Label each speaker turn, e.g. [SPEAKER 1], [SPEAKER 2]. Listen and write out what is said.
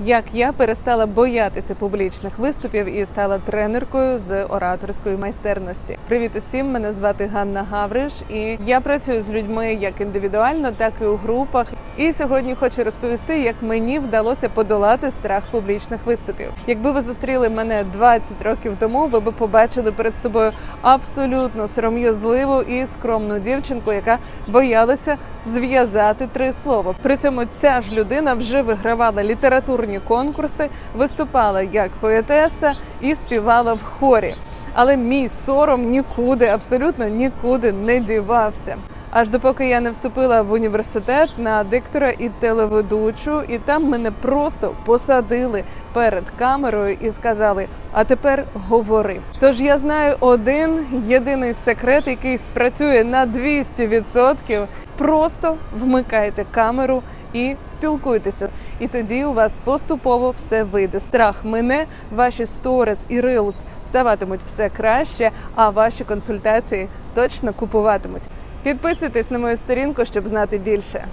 [SPEAKER 1] як я перестала боятися публічних виступів і стала тренеркою з ораторської майстерності. Привіт усім! Мене звати Ганна Гавриш, і я працюю з людьми як індивідуально, так і у групах. І сьогодні хочу розповісти, як мені вдалося подолати страх публічних виступів. Якби ви зустріли мене 20 років тому, ви б побачили перед собою абсолютно сором'язливу і скромну дівчинку, яка боялася зв'язати три слова. При цьому ця ж людина вже вигравала літературні конкурси, виступала як поетеса і співала в хорі. Але мій сором нікуди, абсолютно нікуди не дівався. Аж допоки я не вступила в університет на диктора і телеведучу, і там мене просто посадили перед камерою і сказали: а тепер говори. Тож я знаю один єдиний секрет, який спрацює на 200%. Просто вмикайте камеру і спілкуйтеся. І тоді у вас поступово все вийде. Страх мине, ваші сторіс і рилс ставатимуть все краще, а ваші консультації точно купуватимуть. Підписуйтесь на мою сторінку, щоб знати більше.